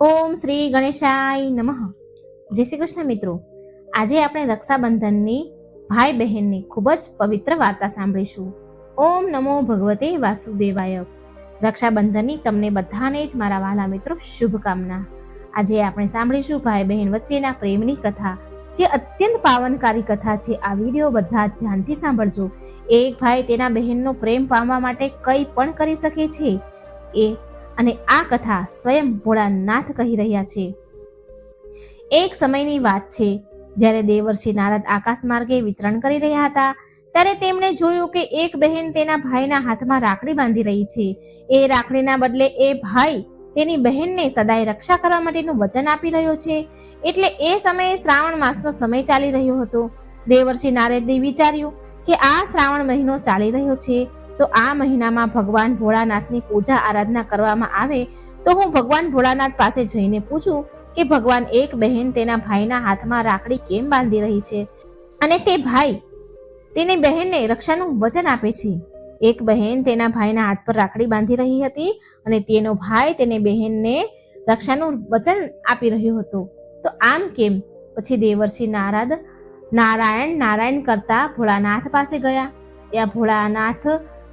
ઓમ શ્રી ગણેશાય નમઃ. જય શ્રી કૃષ્ણ મિત્રો. આજે આપણે રક્ષાબંધનની ભાઈ બહેનની ખૂબ જ પવિત્ર વાર્તા સાંભળીશું. ઓમ નમો ભગવતે વાસુદેવાય. રક્ષાબંધનની તમને બધાને જ મારા વાલા મિત્રો શુભકામના. આજે આપણે સાંભળીશું ભાઈ બહેન વચ્ચેના પ્રેમની કથા, જે અત્યંત પાવનકારી કથા છે. આ વીડિયો બધા ધ્યાનથી સાંભળજો. એક ભાઈ તેના બહેનનો પ્રેમ પામવા માટે કંઈ પણ કરી શકે છે. એ અને આ કથા સ્વયં ભોળાનાથ કહી રહ્યા છે. એક સમયની વાત છે, જ્યારે દેવર્ષિ નારદ આકાશ માર્ગે વિચરણ કરી રહ્યા હતા, ત્યારે તેમણે જોયું કે એક બહેન તેના ભાઈના હાથમાં રાખડી બાંધી રહી છે. એ રાખડીના બદલે એ ભાઈ તેની બહેનને સદાય રક્ષા કરવા માટેનું વચન આપી રહ્યો છે. એટલે એ સમયે શ્રાવણ માસનો સમય ચાલી રહ્યો હતો. દેવર્ષિ નારદે વિચાર્યું કે આ શ્રાવણ મહિનો ચાલી રહ્યો છે. તો આ મહિનામાં ભગવાન ભોળાનાથની પૂજા આરાધના કરવામાં આવે તો હું ભગવાન ભોળાનાથ પાસે જઈને પૂછું કે ભગવાન એક બહેન તેના ભાઈના હાથમાં રાખડી કેમ બાંધી રહી છે? અને તે ભાઈ તેની બહેનને રક્ષાનું વચન આપે છે. એક બહેન તેના ભાઈના હાથ પર રાખડી બાંધી રહી હતી અને તેનો ભાઈ તેને બહેનને રક્ષાનું વચન આપી રહ્યો હતો. તો આમ કેમ? પછી દેવર્ષિ નારદ નારાયણ નારાયણ કરતા ભોળાનાથ પાસે ગયા. ત્યાં ભોળાનાથ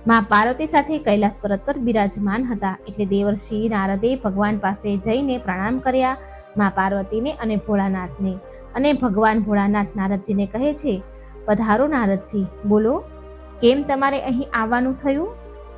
માં પાર્વતી સાથે કૈલાસ પર્વત પર બિરાજમાન હતા. એટલે દેવર્ષિ નારદે ભગવાન પાસે જઈને પ્રણામ કર્યા માં પાર્વતીને અને ભોળાનાથને. અને ભગવાન ભોળાનાથ નારદજીને કહે છે, પધારો નારદજી. બોલો, કેમ તમારે અહીં આવવાનું થયું?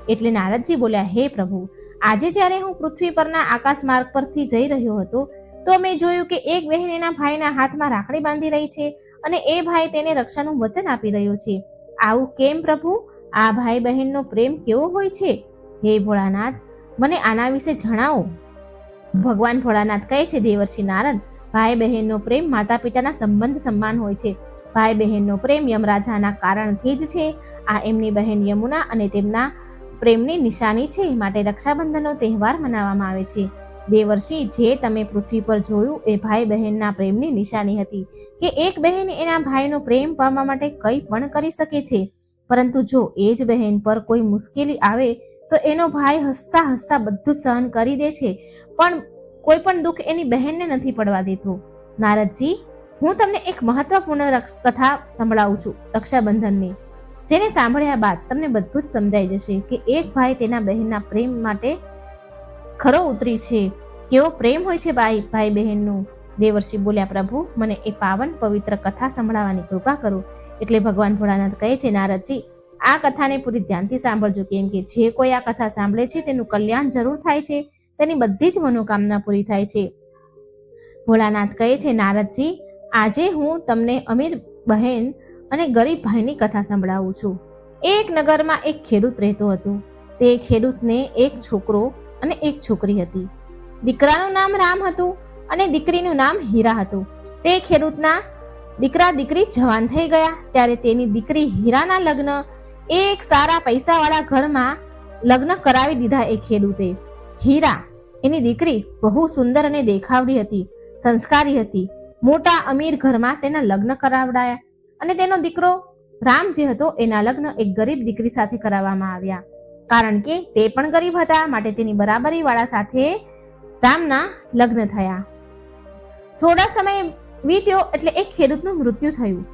એટલે નારદજી બોલ્યા, હે પ્રભુ, આજે જ્યારે હું પૃથ્વી પરના આકાશ માર્ગ પરથી જઈ રહ્યો હતો, તો મેં જોયું કે એક બહેન એના ભાઈના હાથમાં રાખડી બાંધી રહી છે અને એ ભાઈ તેને રક્ષાનું વચન આપી રહ્યો છે. આવું કેમ પ્રભુ? આ ભાઈ બહેનનો પ્રેમ કેવો હોય છે? હે ભોળાનાથ, મને આના વિશે જણાવો. ભગવાન ભોળાનાથ કહે છે, દેવર્ષિ નારદ ભાઈ બહેનનો પ્રેમ માતા પિતાના સંબંધ સમાન હોય છે. ભાઈ બહેનનો પ્રેમ યમરાજાના કારણથી જ છે. આ એમની બહેન યમુના અને તેમના પ્રેમની નિશાની છે માટે રક્ષાબંધનનો તહેવાર મનાવવામાં આવે છે. દેવર્ષિ, જે તમે પૃથ્વી પર જોયું એ ભાઈ બહેનના પ્રેમની નિશાની હતી કે એક બહેન એના ભાઈનો પ્રેમ પામવા માટે કંઈ પણ કરી શકે છે. પરંતુ જો એ જ બહેન પર કોઈ મુશ્કેલી આવે, તો એનો ભાઈ હસતા હસતા બધું સહન કરી દે છે, પણ કોઈ પણ દુઃખ એની બહેનને નથી પડવા દેતું. નારદજી, હું તમને એક મહત્વપૂર્ણ કથા સંભળાવું છું રક્ષાબંધનની, જેને સાંભળ્યા બાદ તમને બધું જ સમજાઈ જશે કે એક ભાઈ તેના બહેનના પ્રેમ માટે ખરો ઉતરી છે. કેવો પ્રેમ હોય છે ભાઈ ભાઈ બહેનનું. દેવર્ષિ બોલ્યા, પ્રભુ, મને એ પાવન પવિત્ર કથા સંભળાવવાની કૃપા કરો. એટલે ભગવાન ભોળાનાથ કહે છે, નારદજી, આ કથાને પૂરી ધ્યાનથી સાંભળજો, કેમ કે જે કોઈ આ કથા સાંભળે છે, તેનું કલ્યાણ જરૂર થાય છે, તેની બધી જ મનોકામના પૂરી થાય છે. ભોળાનાથ કહે છે, નારદજી, આજે હું તમને અમીર બહેન અને ગરીબ ભાઈની કથા સંભળાવું છું. એક નગરમાં એક ખેડૂત રહેતો હતો. તે ખેડૂતને એક છોકરો અને એક છોકરી હતી. દીકરાનું નામ રામ હતું અને દીકરીનું નામ હીરા હતું. તે ખેડૂતના દીકરા દીકરી જવાન થઈ ગયા. ત્યારે તેની દીકરી હીરાના લગ્ન, એક સારા પૈસાવાળા ઘરમાં લગ્ન કરાવી દીધા એ ખેડૂતે. હીરા એની દીકરી બહુ સુંદર અને દેખાવડી હતી, સંસ્કારી હતી. મોટા અમીર ઘરમાં તેના લગ્ન કરાવડાયા અને તેનો દીકરો રામ જે હતો એના લગ્ન એક ગરીબ દીકરી સાથે કરાવવામાં આવ્યા. કારણ કે તે પણ ગરીબ હતા, માટે તેની બરાબરી વાળા સાથે રામના લગ્ન થયા. થોડા સમય વીત્યો એટલે એક ખેડૂતનું મૃત્યુ થયું.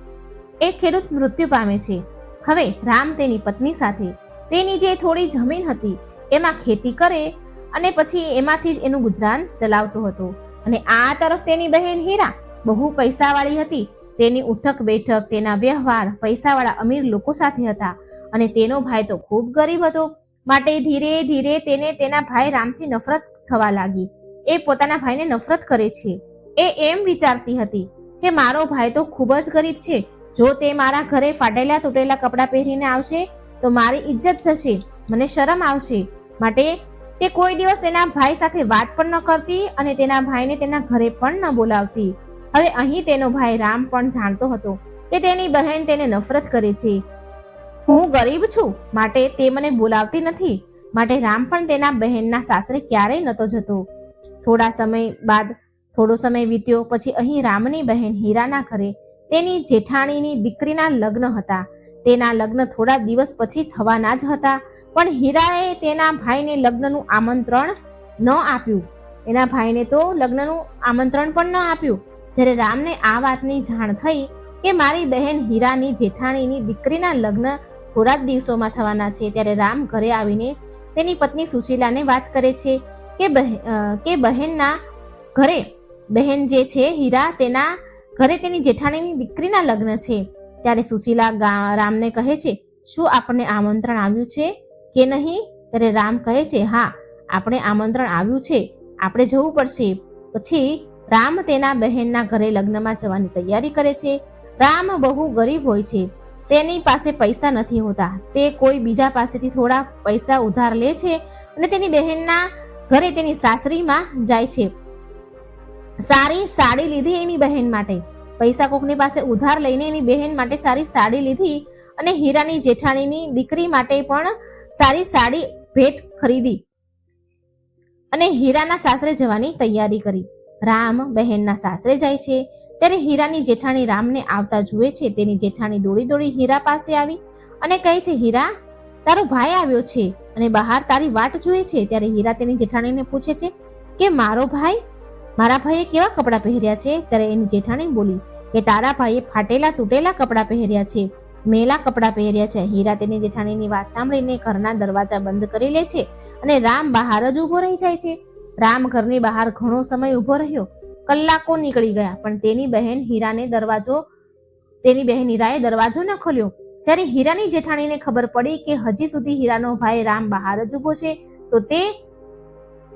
એક ખેડૂત મૃત્યુ પામે છે. હવે રામ તેની પત્ની સાથે. તેની જે થોડી જમીન હતી, એમાં ખેતી કરે અને પછી એમાંથી જ એનું ગુજરાન ચલાવતો હતો. અને આ તરફ તેની બહેન હીરા બહુ પૈસાવાળી હતી. તેની ઉઠક બેઠક, તેના વ્યવહાર, પૈસાવાળા અમીર લોકો સાથે હતા. અને તેનો ભાઈ તો ખૂબ ગરીબ હતો. માટે ધીરે ધીરે તેને તેના ભાઈ રામથી નફરત થવા લાગી. એ પોતાના ભાઈને નફરત કરે છે. એ એમ વિચારતી હતી કે મારો ભાઈ તો ખૂબ જ ગરીબ છે. જો તે મારા ઘરે ફાટેલા તૂટેલા કપડાં પહેરીને આવશે, તો મારી ઇજ્જત જશે, મને શરમ આવશે. માટે તે કોઈ દિવસ તેના ભાઈ સાથે વાત પણ ન કરતી અને તેના ભાઈને તેના ઘરે પણ ન બોલાવતી. હવે અહીં તેનો ભાઈ રામ પણ જાણતો હતો કે તેની બહેન તેને નફરત કરે છે. હું ગરીબ છું, માટે તે મને બોલાવતી નથી. માટે રામ પણ તેના બહેનના સાસરે ક્યારેય નહોતો જતો. થોડા સમય બાદ થોડો સમય વીત્યો પછી અહીં રામની બહેન હીરાના ઘરે તેની જેઠાણીની દીકરીના લગ્ન હતા. તેના લગ્ન થોડા દિવસ પછી થવાના જ હતા પણ હીરાએ તેના ભાઈને લગ્નનું આમંત્રણ ન આપ્યું. એના ભાઈને તો લગ્નનું આમંત્રણ પણ ન આપ્યું. જ્યારે રામને આ વાતની જાણ થઈ કે મારી બહેન હીરાની જેઠાણીની દીકરીના લગ્ન થોડા જ દિવસોમાં થવાના છે ત્યારે રામ ઘરે આવીને તેની પત્ની સુશીલાને વાત કરે છે કે બહે- અ, કે બહેનના ઘરે બહેન જે છે, હીરા, તેના ઘરે તેની જેઠાણીની દીકરીના લગ્ન છે. ત્યારે સુશીલા રામને કહે છે, શું આપણને આમંત્રણ આવ્યું છે કે નહીં? ત્યારે રામ કહે છે, હા, આપણે આમંત્રણ આવ્યું છે. આપણે જવું પડશે. પછી રામ તેના બહેનના ઘરે લગ્નમાં જવાની તૈયારી કરે છે. રામ બહુ ગરીબ હોય છે. તેની પાસે પૈસા નથી હોતા. તે કોઈ બીજા પાસેથી થોડા પૈસા ઉધાર લે છે અને તેની બહેનના ઘરે તેની સાસરીમાં જાય છે. સારી સાડી લીધી એની બહેન માટે. પૈસા કોકની પાસે ઉધાર લઈને એની બહેન માટે સારી સાડી લીધી અને હીરાની જેઠાણીની દીકરી માટે પણ સારી સાડી ભેટ ખરીદી. અને હીરાના સાસરે જવાની તૈયારી કરી. રામ બહેનના સાસરે જાય છે. ત્યારે હીરાની જેઠાણી રામને આવતા જુએ છે. તેની જેઠાણી દોડી દોડી હીરા પાસે આવી અને કહે છે, હીરા, તારો ભાઈ આવ્યો છે અને બહાર તારી વાટ જુએ છે. ત્યારે હીરા તેની જેઠાણીને પૂછે છે કે, મારો ભાઈ મારા ભાઈએ કેવા કપડાં પહેર્યા છે? ત્યારે એની જેઠાણી બોલી કે તારા ભાઈએ ફાટેલા તૂટેલા કપડાં પહેર્યા છે. મેલા કપડાં પહેર્યા છે. હીરા તેની જેઠાણીની વાત સાંભળીને ઘરના દરવાજા બંધ કરી લે છે અને રામ બહાર જ ઊભો રહી જાય છે. રામ ઘરની બહાર ઘણો સમય ઊભો રહ્યો. કલાકો નીકળી ગયા, પણ તેની બહેન હીરાને દરવાજો, તેની બહેન હીરાએ દરવાજો ન ખોલ્યો. જ્યારે હીરાની જેઠાણીને ખબર પડી કે હજી સુધી હીરાનો ભાઈ રામ બહાર જ ઊભો છે, તો તે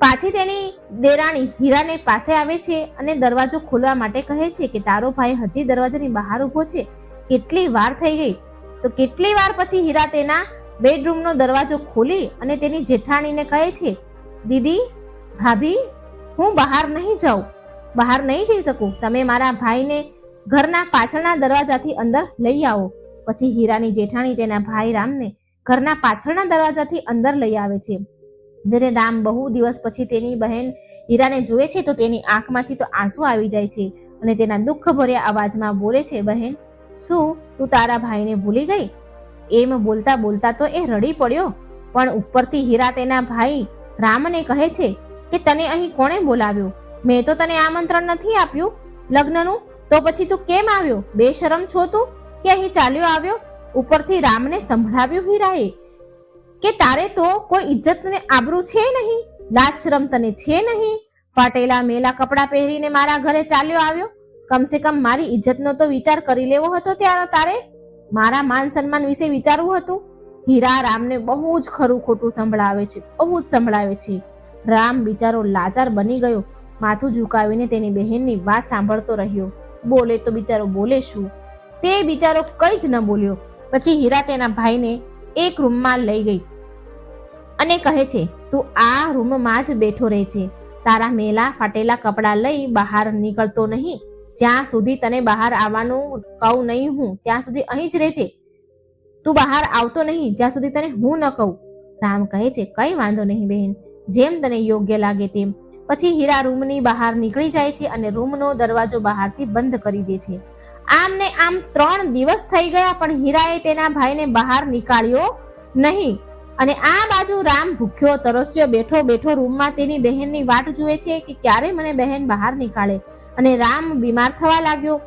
પાછી તેની દેરાણી હીરાને પાસે આવે છે અને દરવાજો ખોલવા માટે કહે છે કે, તારો ભાઈ હજી દરવાજાની બહાર ઊભો છે. કેટલી વાર થઈ ગઈ. તો કેટલી વાર પછી હીરા તેના બેડરૂમનો દરવાજો ખોલી અને તેની જેઠાણીને કહે છે, દીદી, ભાભી, હું બહાર નહીં જાઉં. બહાર નહીં જઈ શકું. તમે મારા ભાઈને ઘરના પાછળના દરવાજાથી અંદર લઈ આવો. પછી હીરાની જેઠાણી તેના ભાઈ રામને ઘરના પાછળના દરવાજાથી અંદર લઈ આવે છે. જ્યારે રામ બહુ દિવસ પછી તેની બહેન હીરાને જુએ છે, તો તેની આંખમાંથી તો આંસુ આવી જાય છે અને તેના દુઃખ ભર્યા અવાજમાં બોલે છે, બહેન, શું તું તારા ભાઈને ભૂલી ગઈ? એમ બોલતા બોલતા તો એ રડી પડ્યો. પણ ઉપરથી હીરા તેના ભાઈ રામને કહે છે કે, તને અહીં કોણે બોલાવ્યો? મેં તો તને આમંત્રણ નથી આપ્યું લગ્નનું. તો પછી તું કેમ આવ્યો? બેશરમ છો તું? કે અહીં ચાલ્યો આવ્યો? ઉપરથી રામને સંભળાવ્યું હીરાએ. કે તારે તો કોઈ ઇજ્જત ને આબરૂ છે નહીં, લાજ શરમ તને છે નહીં. ફાટેલા મેલા કપડાં પહેરીને મારા ઘરે ચાલ્યો આવ્યો. કમસે કમ મારી ઇજ્જતનો તો વિચાર કરી લેવો હતો ત્યારે તારે. મારા માન સન્માન વિશે વિચારવું હતું. હીરા રામને બહુ જ ખરું ખોટું સંભળાવે છે, બહુ જ સંભળાવે છે. રામ બિચારો લાચાર બની ગયો. માથું ઝુકાવીને તેની બહેનની વાત સાંભળતો રહ્યો. બોલે તો બિચારો બોલે શું? તે બિચારો કંઈ જ ન બોલ્યો. પછી હીરા તેના ભાઈને એક રૂમમાં લઈ ગઈ. અને કહે છે, તું આ રૂમમાં જ બેઠો રહે છે. તારા મેલા ફાટેલા કપડાં લઈ બહાર નીકળતો નહીં. જ્યાં સુધી તને બહાર આવવાનું કહું નહીં હું, ત્યાં સુધી અહીં જ રહેજે તું બહાર આવતો નહીં, જ્યાં સુધી તને હું ન કહું. રામ કહે છે, કઈ વાંધો નહીં બહેન જેમ તને યોગ્ય લાગે તેમ. પછી હીરા રૂમની બહાર નીકળી જાય છે અને રૂમનો દરવાજો બહારથી બંધ કરી દે છે. આમ ને આમ ત્રણ દિવસ થઈ ગયા, પણ હીરાએ તેના ભાઈને બહાર નીકાળ્યો નહીં. અને આ બાજુ રામ ભૂખ્યો, તરસ્યો, બેઠો બેઠો રૂમમાં તેની બહેનની વાટ જુએ છે કે ક્યારે મને બહેન બહાર નીકાળે. અને રામ બીમાર થવા લાગ્યો.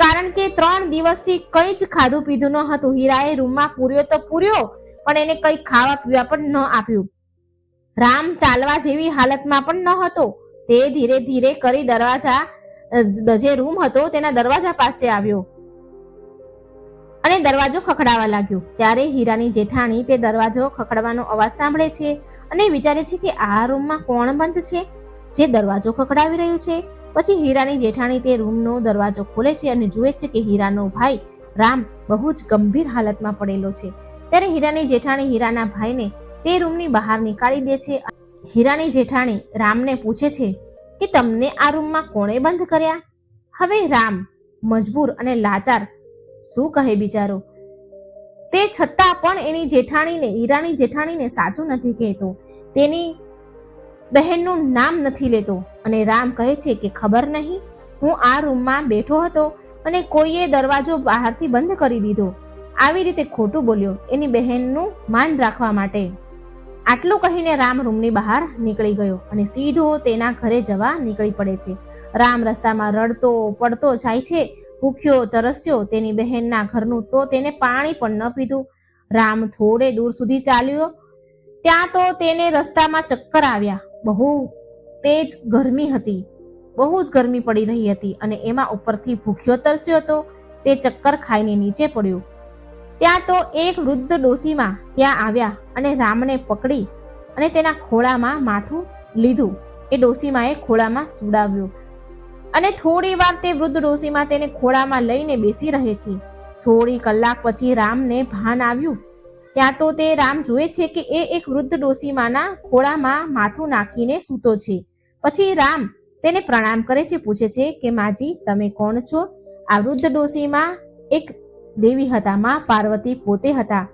કારણ કે ત્રણ દિવસથી કંઈ જ ખાધું પીધું ન હતું હીરાએ રૂમમાં પૂર્યો તો પૂર્યો, પણ એને કંઈ ખાવા પીવા પણ ન આપ્યું. રામ ચાલવા જેવી હાલતમાં પણ ન હતો તે ધીરે ધીરે કરી દરવાજા જે રૂમ હતો તેના દરવાજા પાસે આવ્યો. અને દરવાજો ખખડાવા લાગ્યો. ત્યારે હીરાની જેઠાણી તે દરવાજો ખખડવાનો અવાજ સાંભળે છે અને વિચારે છે કે આ રૂમમાં કોણ બંધ છે? જે દરવાજો ખખડાવી રહ્યું છે. પછી હીરાની જેઠાણી તે રૂમનો દરવાજો ખોલે છે અને જુએ છે કે હીરાનો ભાઈ રામ બહુ જ ગંભીર હાલતમાં પડેલો છે. ત્યારે હીરાની જેઠાણી હીરાના ભાઈને તે રૂમની બહાર નીકાળી દે છે. હીરાની જેઠાણી રામને પૂછે છે કે તમને આ રૂમમાં કોણે બંધ કર્યા? હવે રામ મજબૂર અને લાચાર શું કહે બિચારો? તે છતાં પણ એની જેઠાણીને, હીરાની જેઠાણીને સાચું નથી કહેતો. તેની બહેનનું નામ નથી લેતો અને રામ કહે છે કે ખબર નહીં, હું આ રૂમમાં બેઠો હતો અને કોઈએ દરવાજો બહારથી બંધ કરી દીધો. આવી રીતે ખોટું બોલ્યો એની બહેનનું માન રાખવા માટે. આટલું કહીને રામ રૂમની બહાર નીકળી ગયો અને સીધો તેના ઘરે જવા નીકળી પડે છે. રામ રસ્તામાં રડતો, પડતો જાય છે ભૂખ્યો, તરસ્યો, તેની બહેનના ઘરનું તો તેને પાણી પણ ન પીધું. રામ થોડે દૂર સુધી ચાલ્યો. ત્યાં તો તેને રસ્તામાં ચક્કર આવ્યા. બહુ તેજ ગરમી હતી. બહુ જ ગરમી પડી રહી હતી અને એમાં ઉપરથી ભૂખ્યો, તરસ્યો હતો. તે ચક્કર ખાઈને નીચે પડ્યો. ત્યાં તો એક વૃદ્ધ ડોસીમાં ત્યાં આવ્યા અને રામને પકડી અને તેના ખોળામાં માથું લીધું. એ ડોસીમાએ ખોળામાં સુડાવ્યો. અને થોડી વાર તે વૃદ્ધ ડોશીમાં તેને ખોળામાં લઈને બેસી રહે છે. થોડી કલાક પછી રામને ભાન આવ્યું. ત્યાં તો તે રામ જુએ છે કે એ એક વૃદ્ધ ડોશીમાના ખોળામાં માથું નાખીને સૂતો છે. પછી રામ તેને પ્રણામ કરે છે, પૂછે છે કે માજી, તમે કોણ છો? આ વૃદ્ધ ડોશીમાં એક દેવી હતા, માં પાર્વતી પોતે હતા.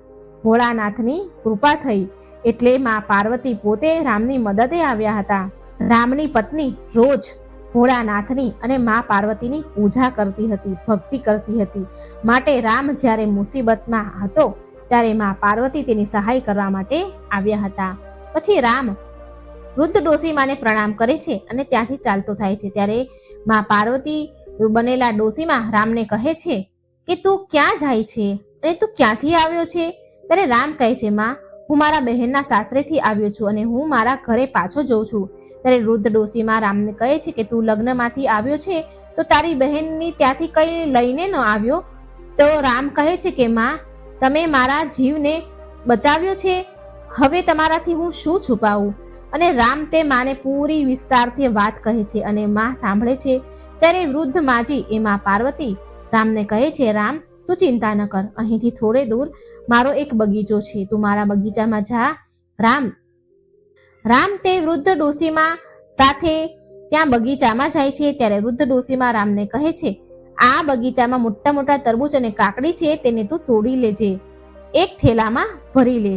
ભોળાનાથની કૃપા થઈ એટલે માં પાર્વતી પોતે રામની મદદે આવ્યા હતા. રામની પત્ની રોજ ભોળાનાથની અને મા પાર્વતીની પૂજા કરતી હતી, ભક્તિ કરતી હતી. માટે રામ જ્યારે મુસીબતમાં હતો, ત્યારે મા પાર્વતી તેની સહાય કરવા માટે આવ્યા હતા. પછી રામ વૃદ્ધ ડોસીમાને પ્રણામ કરે છે અને ત્યાંથી ચાલતો થાય છે. ત્યારે મા પાર્વતી બનેલા ડોસીમાં રામને કહે છે કે, તું ક્યાં જાય છે? અને તું ક્યાંથી આવ્યો છે? ત્યારે રામ કહે છે, માં હું મારા બહેનના સાસરેથી આવ્યો છું અને હું મારા ઘરે પાછો જઉં છું. ત્યારે વૃદ્ધ ડોશીમાં રામને કહે છે કે, તું લગ્નમાંથી આવ્યો છે? તો તારી બહેનની ત્યાંથી કંઈ લઈને ન આવ્યો? તો રામ કહે છે કે, માં, તમે મારા જીવને બચાવ્યો છે? હવે તમારાથી હું શું છુપાવું? અને રામ તે માને પૂરી વિસ્તારથી વાત કહે છે અને માં સાંભળે છે. ત્યારે વૃદ્ધ માજી, એ માં પાર્વતી, રામને કહે છે, રામ તું ચિંતા ન કર, અહીંથી થોડે દૂર મારો એક બગીચો છે. તું મારા બગીચામાં જા. રામ. રામ તે વૃદ્ધ ડોસીમાં સાથે ત્યાં બગીચામાં જાય છે. ત્યારે વૃદ્ધ ડોસીમાં રામને કહે છે, આ બગીચામાં મોટા મોટા તરબૂચ અને કાકડી છે, તેને તું તોડી લેજે. એક થેલામાં ભરી લે.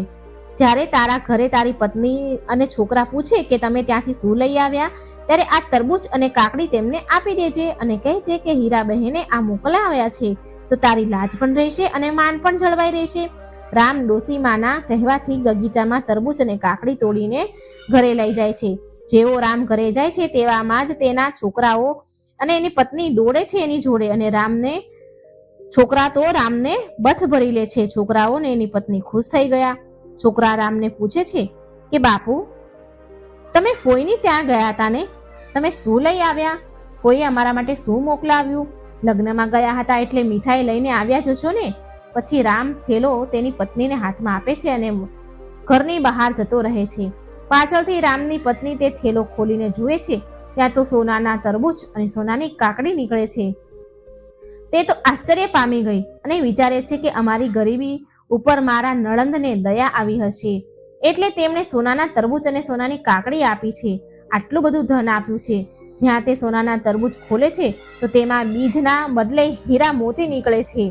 જ્યારે તારા ઘરે તારી પત્ની અને છોકરા પૂછે કે તમે ત્યાંથી શું લઈ આવ્યા, ત્યારે આ તરબૂચ અને કાકડી તેમને આપી દેજે અને કહે છે કે હીરા બહેને આ મોકલાવ્યા છે. તો તારી લાજ પણ રહેશે અને માન પણ જળવાઈ રહેશે. રામ ડોસીમાના કહેવાથી બગીચામાં તરબૂચ અને કાકડી તોડીને ઘરે લઈ જાય છે. જેવો રામ ઘરે જાય છે તેવામાં જ તેના છોકરાઓ અને એની પત્ની દોડે છે એની જોડે અને રામને છોકરા તો રામને બથ ભરી લે છે. છોકરાઓ ને એની પત્ની ખુશ થઈ ગયા. છોકરા રામને પૂછે છે કે બાપુ, તમે ફોઈની ત્યાં ગયા હતા ને? તમે શું લઈ આવ્યા? ફોઈએ અમારા માટે શું મોકલાવ્યું? લગ્નમાં ગયા હતા એટલે મીઠાઈ લઈને આવ્યા જશો ને? પછી રામ થેલો તેની પત્નીને હાથમાં આપે છે અને ઘરની બહાર જતો રહે છે. પાછળથી રામની પત્ની તે થેલો ખોલીને જુએ છે. ત્યાં તો સોનાના તરબૂચ અને સોનાની કાકડી નીકળે છે. તે તો આશ્ચર્ય પામી ગઈ અને વિચારે છે કે અમારી ગરીબી ઉપર મારા નળંદને દયા આવી હશે. એટલે તેમણે સોનાના તરબૂચ અને સોનાની કાકડી આપી છે. આટલું બધું ધન આપ્યું છે. જ્યાં તે સોનાના તરબૂચ ખોલે છે, તો તેમાં બીજના બદલે હીરા મોતી નીકળે છે.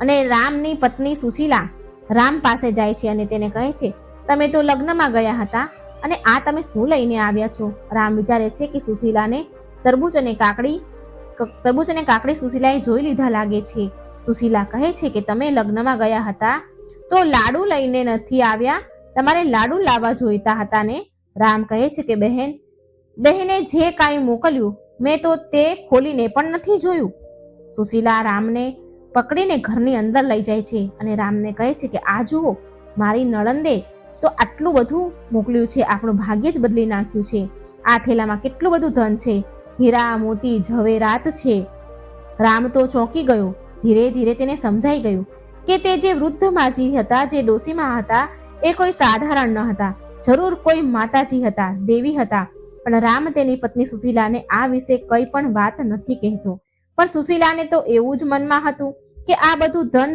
અને રામની પત્ની સુશીલા રામ પાસે જાય છે અને તેને કહે છે, તમે તો લગ્નમાં ગયા હતા અને આ તમે શું લઈને આવ્યા છો? રામ વિચારે છે કે સુશીલાને તરબૂચ અને કાકડી તરબૂચ અને કાકડી સુશીલાએ જોઈ લીધા લાગે છે. સુશીલા કહે છે કે, તમે લગ્નમાં ગયા હતા તો લાડુ લઈને નથી આવ્યા, તમારે લાડુ લાવવા જોઈતા હતા ને? રામ કહે છે કે, બહેન બહેને જે કાંઈ મોકલ્યું, મેં તો તે ખોલીને પણ નથી જોયું. સુશીલા રામને પકડીને ઘરની અંદર લઈ જાય છે અને રામને કહે છે કે, આ જુઓ, મારી નળંદે તો આટલું બધું મોકલ્યું છે, આપણું ભાગ્ય જ બદલી નાખ્યું છે. આ થેલામાં કેટલું બધું ધન છે. હીરા, મોતી, ઝવેરાત છે. રામ તો ચોંકી ગયો, ધીરે ધીરે તેને સમજાઈ ગયું કે તે જે વૃદ્ધ માજી હતા, જે ડોસીમાં હતા, એ કોઈ સાધારણ ન હતા. જરૂર કોઈ માતાજી હતા, દેવી હતા. પણ રામ તેની પત્ની સુશીલાને આ વિશે કંઈ પણ વાત નથી કહેતો. પણ સુશીલાને તો એવું જ મનમાં હતું કે આ બધું ધન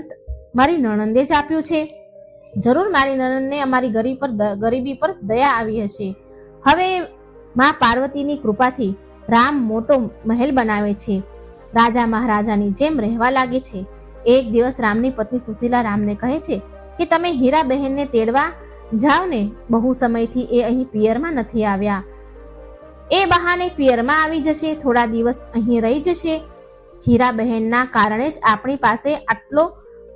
મારી નણંદે જ આપ્યું છે. જરૂર મારી નણંદને અમારી ગરીબ પર ગરીબી પર દયા આવી હશે. હવે માં પાર્વતીની કૃપાથી રામ મોટો મહેલ બનાવે છે. રાજા મહારાજાની જેમ રહેવા લાગે છે. એક દિવસ રામની પત્ની સુશીલા રામને કહે છે કે તમે હીરા બહેનને તેડવા જાઓ ને બહુ સમયથી એ અહીં પિયરમાં નથી આવ્યા. એ બહાને પિયરમાં આવી જશે, થોડા દિવસ અહીં રહી જશે. હીરા બહેનના કારણે જ આપણી પાસે આટલો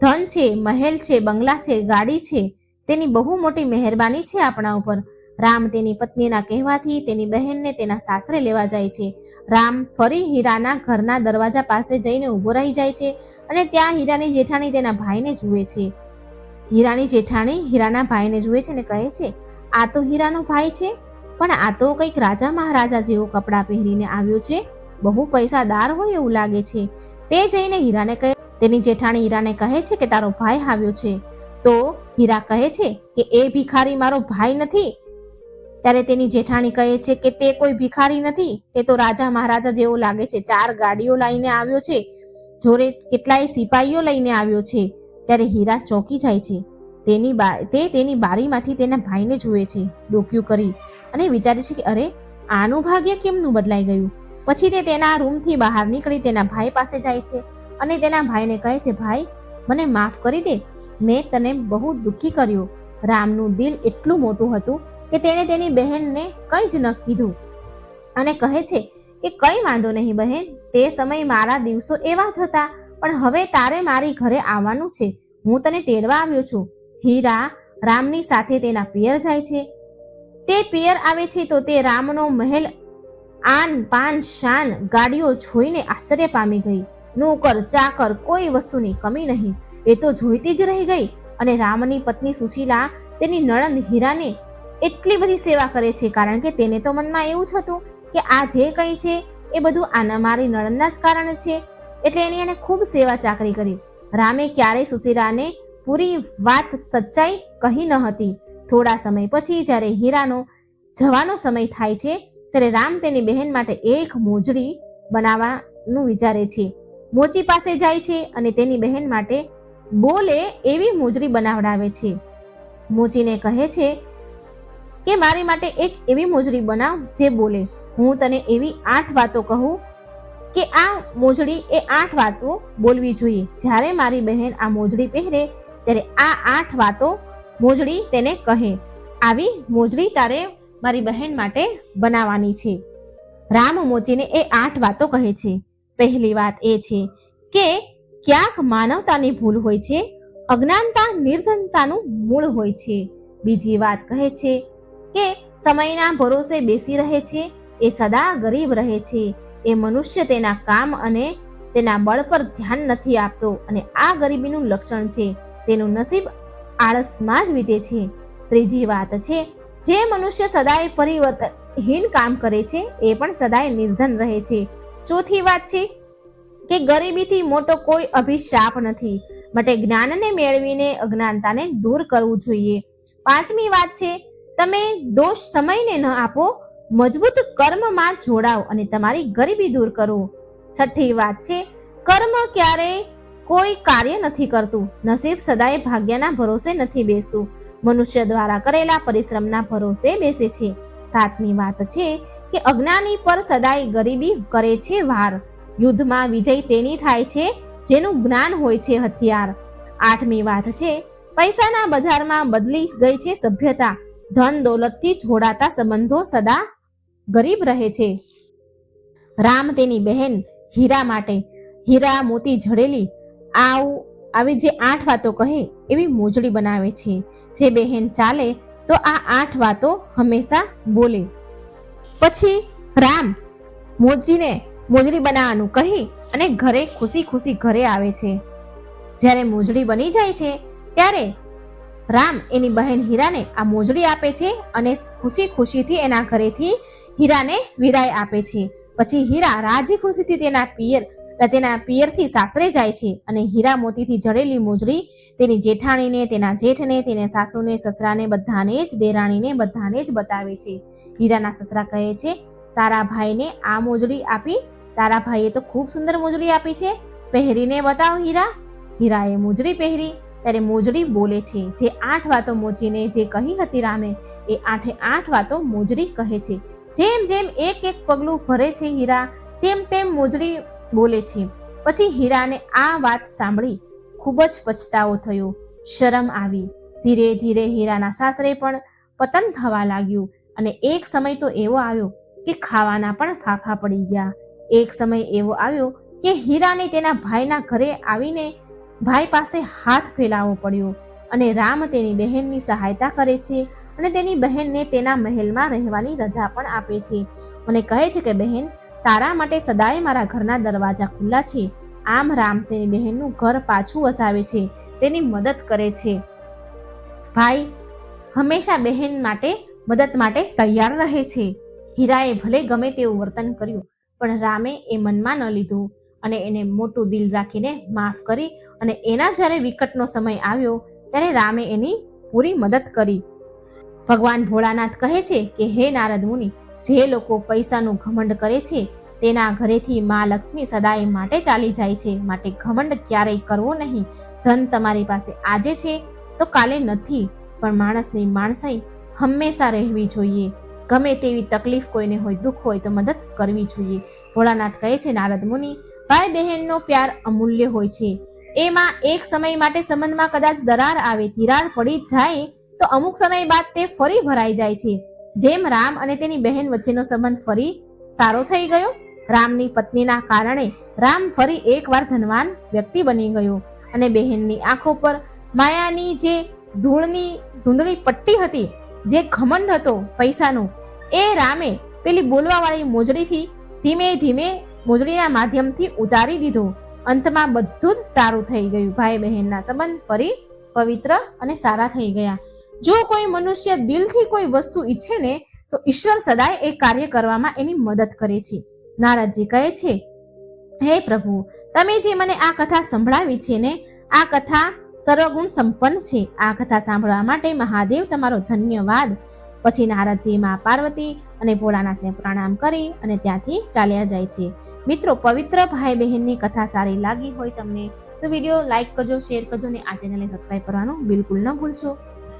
ધન છે, મહેલ છે, બંગલા છે, ગાડી છે. તેની બહુ મોટી મહેરબાની છે આપણા ઉપર. રામ તેની પત્નીના કહેવાથી તેની બહેનને તેના સાસરે લેવા જાય છે. રામ ફરી હીરાના ઘરના દરવાજા પાસે જઈને ઊભો રહી જાય છે અને ત્યાં હીરાની જેઠાણી તેના ભાઈને જુએ છે. હીરાની જેઠાણી હીરાના ભાઈને જુએ છે અને કહે છે, આ તો હીરાનો ભાઈ છે? પણ આ તો કંઈક રાજા મહારાજા જેવો કપડાં પહેરીને આવ્યો છે. બહુ પૈસાદાર હોય એવું લાગે છે. તે જઈને હીરાને કહે, તેની જેઠાણી હીરાને કહે છે કે તારો ભાઈ આવ્યો છે. તો હીરા કહે છે કે, એ ભિખારી મારો ભાઈ નથી. ત્યારે તેની જેઠાણી કહે છે કે, તે કોઈ ભિખારી નથી. તે તો રાજા મહારાજા જેવો લાગે છે. ચાર ગાડીઓ લઈને આવ્યો છે. જોડે કેટલાય સિપાહીઓ લઈને આવ્યો છે. ત્યારે હીરા ચોંકી જાય છે. તેની તે તેની બારીમાંથી તેના ભાઈને જુએ છે, ડોક્યું કરી અને વિચારે છે કે, અરે, આનું ભાગ્ય કેમનું બદલાઈ ગયું? પછી તે તેના રૂમથી બહાર નીકળી તેના ભાઈ પાસે જાય છે અને તેના ભાઈને કહે છે, ભાઈ, મને માફ કરી દે. મેં તને બહુ દુઃખી કર્યો. રામનું દિલ એટલું મોટું હતું કે તેણે તેની બહેનને કંઈ જ ન કીધું. અને કહે છે કે, કંઈ વાંધો નહીં બહેન, તે સમય મારા દિવસો એવા જ હતા, પણ હવે તારે મારી ઘરે આવવાનું છે. હું તને તેડવા આવ્યો છું. હીરા રામની સાથે તેના પિયર જાય છે. તે પિયર આવે છે તો તે રામનો મહેલ, આન પાન શાન ગાડીઓ જોઈને આશ્ચર્ય પામી ગઈ. નોકર, ચાકર કોઈ વસ્તુની કમી નહીં. એ તો જોઈતી જ રહી ગઈ અને રામની પત્ની સુશીલા તેની નણંદ હીરાને એટલી બધી સેવા કરે છે કારણ કે તેને તો મનમાં એવું જ હતું કે આ જે કંઈ છે એ બધું આના મારી નણંદના જ કારણે છે. એટલે એની એને ખૂબ સેવા ચાકરી કરી. રામે ક્યારેય સુશીલાને પૂરી વાત સચ્ચાઈ કહી ન હતી. થોડા સમય પછી જ્યારે હીરાનો જવાનો સમય થાય છે, ત્યારે રામ તેની બહેન માટે એક મોજડી બનાવવાનું વિચારે છે. મોચી પાસે જાય છે અને તેની બહેન માટે બોલે એવી મોજડી બનાવડાવે છે. મોચીને કહે છે કે મારી માટે એક એવી મોજડી બનાવ જે બોલે, હું તને એવી આઠ વાતો કહું કે આ મોજડી એ આઠ વાતો બોલવી જોઈએ. જ્યારે મારી બહેન આ મોજડી પહેરે ત્યારે આ આઠ વાતો મોજડી તેને કહે, આવી મોજડી તારે મારી બહેન માટે બનાવવાની છે. રામ મોચીને એ આઠ વાતો કહે છે. પહેલી વાત એ છે કે ક્યાંક માનવતાની ભૂલ હોય છે, અજ્ઞાનતા નિર્ધનતાનું મૂળ હોય છે. બીજી વાત કહે છે કે સમયના ભરોસે બેસી રહે છે, એ સદા ગરીબ રહે છે. એ મનુષ્ય તેના કામ અને તેના બળ પર ધ્યાન નથી આપતો અને આ ગરીબીનું લક્ષણ છે. તેનું નસીબ આળસમાં જ વીતે છે. ત્રીજી વાત છે, જે મનુષ્ય સદાય પરિવર્તનહીન કામ કરે છે, એ પણ સદાય નિર્ધન રહે છે. ચોથી વાત છે કે ગરીબીથી મોટો કોઈ અભિશાપ નથી, માટે જ્ઞાનને મેળવીને અજ્ઞાનતાને દૂર કરવું જોઈએ. પાંચમી વાત છે, તમે દોષ સમયને ન આપો, મજબૂત કર્મમાં જોડાઓ અને તમારી ગરીબી દૂર કરો. છઠ્ઠી વાત છે, કર્મ ક્યારેય કોઈ કાર્ય નથી કરતું. નસીબ સદાય ભાગ્યના ભરોસે નથી બેસતું. મનુષ્ય દ્વારા કરેલા પરિશ્રમના ભરોસે બેસે છે. સાતમી વાત છે કે અજ્ઞાની પર સદાય ગરીબી કરે છે વાર. યુદ્ધમાં વિજય તેની થાય છે, જેનું જ્ઞાન હોય છે હથિયાર. આઠમી વાત છે, પૈસાના બજારમાં બદલી ગઈ છે સભ્યતા. ધન દોલતથી જોડાતા સંબંધો સદા ગરીબ રહે છે. રામ તેની બહેન હીરા માટે. હીરા મોતી જડેલી આવું આવી જે આઠ વાતો કહે એવી મોજડી બનાવે છે. જે બહેન ચાલે તો આ આઠ વાતો હંમેશા બોલે. પછી રામ મોજીને મોજડી બનાવવાનું કહી અને ઘરે ખુશી ખુશી ઘરે આવે છે. જ્યારે મોજડી બની જાય છે ત્યારે રામ એની બહેન હીરાને આ મોજડી આપે છે અને ખુશી ખુશીથી એના ઘરેથી હીરાને વિદાય આપે છે. પછી હીરા રાજી ખુશીથી તેના પિયર તેના પિયરથી સાસરે જાય છે અને હીરા મોતીથી જડેલી મોજડી તેની જેઠાણીને, તેના જેઠને, તેને સાસુને, સસરાને બધાને જ, દેરાણીને બધાને જ બતાવે છે. હીરાના સસરા કહે છે, તારા ભાઈને આ મોજડી આપી, તારા ભાઈએ તો ખૂબ સુંદર મોજડી આપી છે. પહેરીને બતાવ હીરા. હીરાએ મોજડી પહેરી, ત્યારે મોજડી બોલે છે, જે આઠ વાતો મોજીને જે કહી હતી રામે, એ આઠે આઠ વાતો મોજડી કહે છે. જેમ જેમ એક એક પગલું ભરે છે હીરા, તેમ તેમ મોજડી બોલે છે. પછી હીરાને આ વાત સાંભળી ખૂબ જ પછતાવો થયો. શરમ આવી. ધીરે ધીરે હીરાના સાસરે પણ પતન થવા લાગ્યું અને એક સમય તો એવો આવ્યો કે ખાવાના પણ ફાફા પડી ગયા. એક સમય એવો આવ્યો કે હીરાને તેના ભાઈના ઘરે આવીને ભાઈ પાસે હાથ ફેલાવવો પડ્યો અને રામ તેની બહેનની સહાયતા કરે છે અને તેની બહેનને તેના મહેલમાં રહેવાની રજા પણ આપે છે. અને કહે છે કે બહેન તારા માટે સદાય મારા ઘરના દરવાજા ખુલ્લા છે. આમ રામ તેની બહેનનું ઘર પાછું વસાવે છે. તેની મદદ કરે છે. ભાઈ, હંમેશા બહેન માટે, મદદ માટે તૈયાર રહે છે. હીરાએ ભલે ગમે તેવું વર્તન કર્યું, પણ રામે એ મનમાં ન લીધું અને એને મોટું દિલ રાખીને માફ કરી અને એના જ્યારે વિકટનો સમય આવ્યો, ત્યારે રામે એની પૂરી મદદ કરી. ભગવાન ભોળાનાથ કહે છે કે, હે નારદ મુનિ જે લોકો પૈસાનું ઘમંડ કરે છે, તેના ઘરેથી મા લક્ષ્મી સદાય માટે ચાલી જાય છે. માટે ઘમંડ ક્યારેય કરવો નહીં. ધન તમારી પાસે આજે છે તો કાલે નથી. પણ માણસની માણસાઈ હંમેશા રહેવી જોઈએ. ગમે તેવી તકલીફ કોઈને હોય, દુઃખ હોય તો મદદ કરવી જોઈએ. ભોળાનાથ કહે છે, નારદ મુનિ ભાઈ બહેનનો પ્યાર અમૂલ્ય હોય છે. એમાં એક સમય માટે સંબંધમાં કદાચ દરાર આવે, તિરાડ પડી જાય તો અમુક સમય બાદ તે ફરી ભરાઈ જાય છે. જેમ રામ અને તેની બહેન વચ્ચેનો સંબંધ ફરી સારો થઈ ગયો, રામની પત્નીના કારણે રામ ફરી એકવાર ધનવાન વ્યક્તિ બની ગયો અને બહેનની આંખો પર માયાની જે ધૂળની, ધૂંધળી પટ્ટી હતી, જે ઘમંડ હતો પૈસાનો, એ રામે પેલી બોલવાવાળી મોજડીથી ધીમે ધીમે મોજડીના માધ્યમથી ઉતારી દીધો. અંતમાં બધું જ સારું થઈ ગયું. ભાઈ બહેનના સંબંધ ફરી પવિત્ર અને સારા થઈ ગયા. જો કોઈ મનુષ્ય દિલથી કોઈ વસ્તુ ઈચ્છે ને તો ઈશ્વર સદાય એ કાર્ય કરવામાં એની મદદ કરે છે. નારદજી કહે છે, હે પ્રભુ, તમે જે મને આ કથા સંભળાવી છે ને, આ કથા સર્વગુણ સંપન્ન છે. આ કથા સાંભળવા માટે મહાદેવ તમારો ધન્યવાદ. પછી નારદજી માં પાર્વતી અને ભોળાનાથને પ્રણામ કરી અને ત્યાંથી ચાલ્યા જાય છે. મિત્રો, પવિત્ર ભાઈ બહેનની કથા સારી લાગી હોય તમને, તો વીડિયો લાઈક કરજો, શેર કરજો અને આ ચેનલને સબસ્ક્રાઈબ કરવાનું બિલકુલ ન ભૂલશો.